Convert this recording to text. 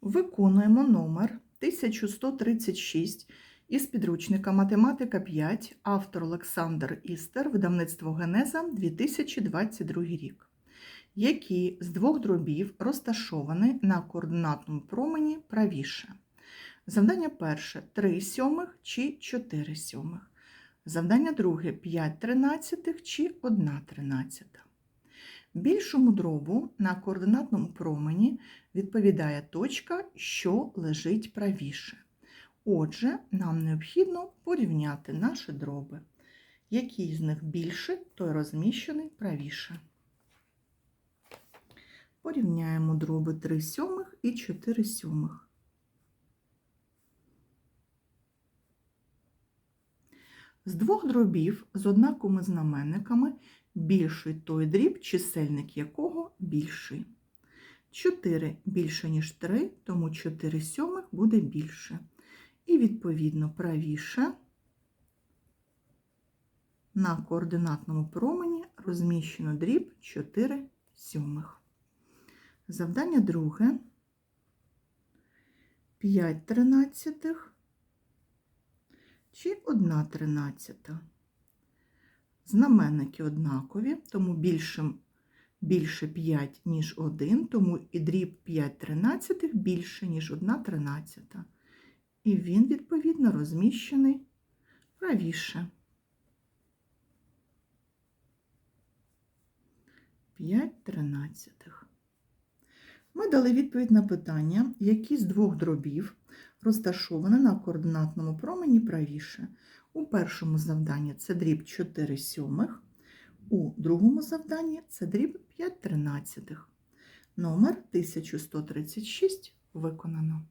Виконуємо номер 1136 із підручника Математика 5, автор Олександр Істер, видавництво Генеза 2022 рік. Які з двох дробів розташовані на координатному промені правіше? Завдання перше 3 сьомих чи 4 сьомих. Завдання друге 5 тринадцятих чи 1 тринадцята. Більшому дробу на координатному промені відповідає точка, що лежить правіше. Отже, нам необхідно порівняти наші дроби. Який з них більше, той розміщений правіше. Порівняємо дроби 3 сьомих і 4 сьомих. З двох дробів з однаковими знаменниками більший той дріб, чисельник якого більший. 4 більше, ніж 3, тому 4 сьомих буде більше. І, відповідно, правіше на координатному промені розміщено дріб 4 сьомих. Завдання друге. 5 тринадцятих чи 1 тринадцята. Знаменники однакові, тому більше, більше 5, ніж 1, тому і дріб 5 тринадцятих більше, ніж 1 тринадцята. І він, відповідно, розміщений правіше. 5 тринадцятих. Ми дали відповідь на питання, які з двох дробів розташовані на координатному промені правіше. У першому завданні це дріб 4 сьомих, у другому завданні це дріб 5 тринадцятих. Номер 1136 виконано.